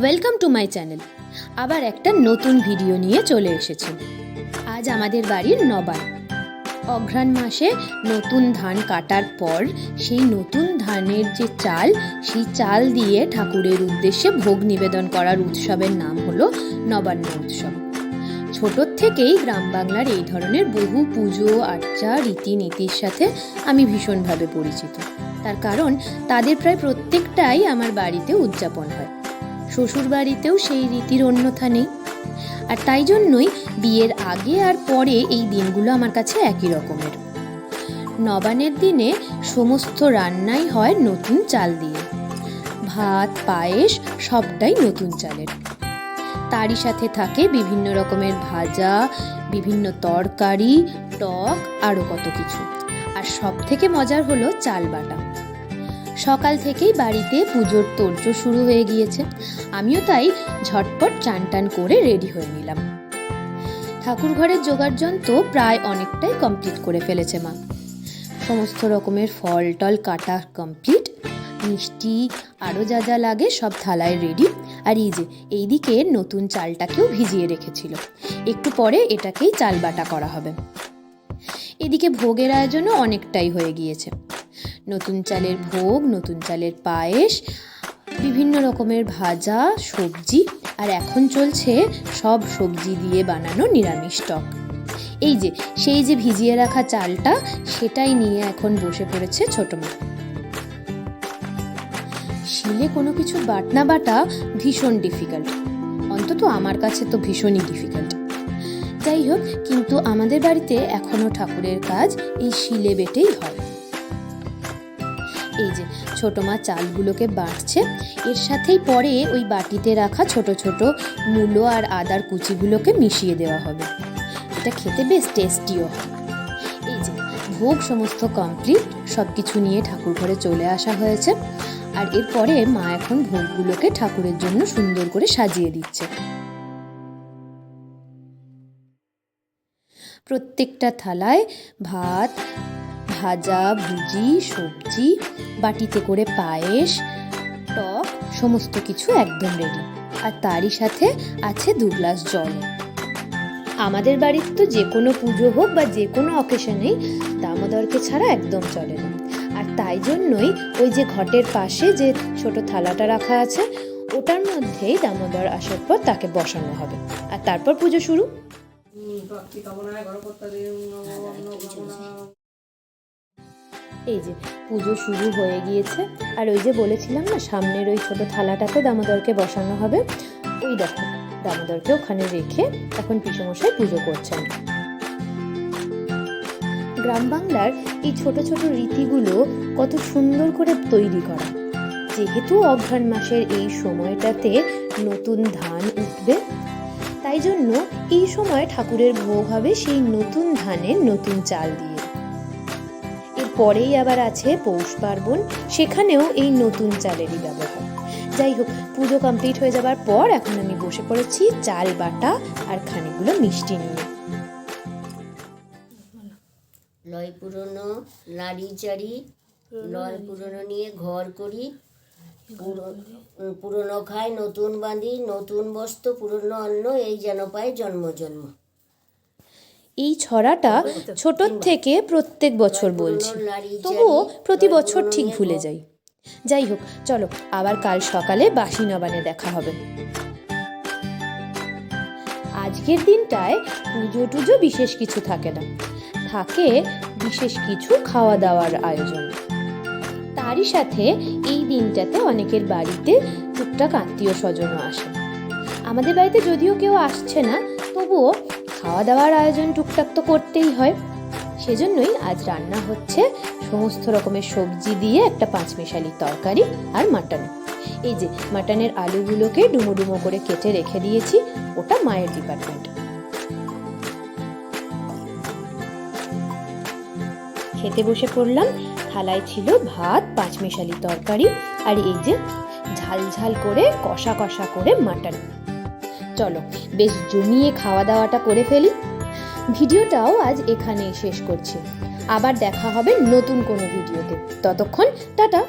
Welcome to my channel আবার একটা নতুন ভিডিও নিয়ে চলে এসেছি। আজ আমাদের বাড়ির নবান অঘ্রাণ মাসে নতুন ধান কাটার পর সেই নতুন ধানের যে চাল, সেই চাল দিয়ে ঠাকুরের উদ্দেশ্যে ভোগ নিবেদন করার উৎসবের নাম হলো নবান্ন উৎসব। ছোটোর থেকেই গ্রাম বাংলার এই ধরনের বহু পুজো, আর্চা, রীতিনীতির সাথে আমি ভীষণভাবে পরিচিত। তার কারণ, তাদের প্রায় প্রত্যেকটাই আমার বাড়িতে উদযাপন হয়। শ্বশুর বাড়িতেও সেই রীতির অন্যথা নেই। আর তাই জন্যই বিয়ের আগে আর পরে এই দিনগুলো আমার কাছে একই রকমের। নবানের দিনে সমস্ত রান্নাই হয় নতুন চাল দিয়ে। ভাত, পায়েস সবটাই নতুন চালের। তারই সাথে থাকে বিভিন্ন রকমের ভাজা, বিভিন্ন তরকারি, টক, আরও কত কিছু। আর সব থেকে মজার হলো চাল বাটা। সকাল থেকেই বাড়িতে পুজোর তোড়জো শুরু হয়ে গিয়েছে। আমিও তাই ঝটপট চান টান করে রেডি হয়ে নিলাম। ঠাকুর ঘরের যন্ত্র প্রায় অনেকটাই কমপ্লিট করে ফেলেছে মা। সমস্ত রকমের ফল টল কাটা কমপ্লিট। মিষ্টি, আরও যা যা লাগে সব থালায় রেডি। আর এই যে, এইদিকে নতুন চালটাকেও ভিজিয়ে রেখেছিল। একটু পরে এটাকেই চাল বাটা করা হবে। এদিকে ভোগের আয়োজনও অনেকটাই হয়ে গিয়েছে। নতুন চালের ভোগ, নতুন চালের পায়েস, বিভিন্ন রকমের ভাজা, সবজি, আর এখন চলছে সব সবজি দিয়ে বানানো নিরামিষ টক। এই যে, সেই যে ভিজিয়ে রাখা চালটা, সেটাই নিয়ে এখন বসে পড়েছে ছোট মা। শিলে কোনো কিছু বাটনা বাটা ভীষণ ডিফিকাল্ট অন্তত আমার কাছে তো ভীষণই ডিফিকাল্ট যাই হোক, কিন্তু আমাদের বাড়িতে এখনও ঠাকুরের কাজ এই শিলে বেটেই হয়। এই যে ছোটো মা চালগুলোকে বাটছে এর সাথেই পরে ওই বাটিতে রাখা ছোট ছোট মূলো আর আদার কুচিগুলোকে মিশিয়ে দেওয়া হবে। এটা খেতে বেশ টেস্টিও হয়। এই যে ভোগ সমস্ত কমপ্লিট সব কিছু নিয়ে ঠাকুর ঘরে চলে আসা হয়েছে। আর এরপরে মা এখন ভোগগুলোকে ঠাকুরের জন্য সুন্দর করে সাজিয়ে দিচ্ছে। প্রত্যেকটা থালায় ভাত ভাজা, ভুজি, সবজি, বাটিতে করে পায়েস, টক, সমস্ত কিছু একদম রেডি আর তারই সাথে আছে দু গ্লাস জল। আমাদের বাড়ির তো যে কোনো পুজো হোক বা যে কোনো অকেশনেই দামোদরকে ছাড়া একদম চলে না। আর তাই জন্যই ওই যে ঘটের পাশে যে ছোট থালাটা রাখা আছে, ওটার মধ্যেই দামোদর আসার পর তাকে বসানো হবে। আর তারপর পুজো শুরু। এই যে পুজো শুরু হয়ে গিয়েছে। আর ওই যে বলেছিলাম না, সামনের ওই ছোট থালাটাতে দামোদরকে বসানো হবে। ওই দেখো, দামোদরকে ওখানে রেখে এখন পিসমশাই পুজো করছেন। গ্রাম বাংলার এই ছোট ছোট রীতিগুলো কত সুন্দর করে তৈরি করা। যেহেতু অঘ্রাণ মাসের এই সময়টাতে নতুন ধান উঠবে, তাই জন্য এই সময় ঠাকুরের ভোগ হবে সেই নতুন ধানের নতুন চাল দিয়ে। এরপরেই আবার আছে পৌষ পার্বণ, সেখানেও এই নতুন চালেরই ব্যবহার। যাই হোক, পুজো কমপ্লিট হয়ে যাবার পর এখন আমি বসে পড়েছি চাল বাটা আর খানিকগুলো মিষ্টি নিয়ে। লয় পুরনো নাড়ি চাড়ি লয় পুরনো নিয়ে ঘর করি। পুরো- পুরনো খাই, নতুন বাঁধি, নতুন বস্ত্র, পুরনো অন্ন, এই যেন পায় জন্ম জন্ম এই ছড়াটা ছোটর থেকে প্রত্যেক বছর বলছি। তবুও প্রতি বছর ঠিক ভুলে যাই। যাই হোক, চলো, আবার কাল সকালে বাসি নবানে দেখা হবে। আজকের দিনটায় পুজো টুজো বিশেষ কিছু থাকে না। থাকে বিশেষ কিছু খাওয়া দাওয়ার আয়োজন। তারই সাথে এই দিনটাতে অনেকের বাড়িতে টুকটাক আত্মীয় স্বজনও আসে। আমাদের বাড়িতে যদিও কেউ আসছে না, তবুও খাওয়া দাওয়ার আয়োজন টুকটাক তো করতেই হয়। সেজন্যই আজ রান্না হচ্ছে সমস্ত রকমের সবজি দিয়ে একটা পাঁচমিশালি তরকারি আর মাটন। এই যে মাটনের আলুগুলোকে ডুমো ডুমো করে কেটে রেখে দিয়েছি, ওটা মায়ের ডিপার্টমেন্ট খেতে বসে পড়লাম, থালায় ছিল ভাত, পাঁচমিশালি তরকারি আর এই যে ঝাল ঝাল করে কষা কষা করে মাটন। চলো, বেশ জমিয়ে খাওয়া দাওয়াটা করে ফেলি। ভিডিওটাও আজ এখানেই শেষ করছি। আবার দেখা হবে নতুন কোনো ভিডিওতে। ততক্ষণ টাটা।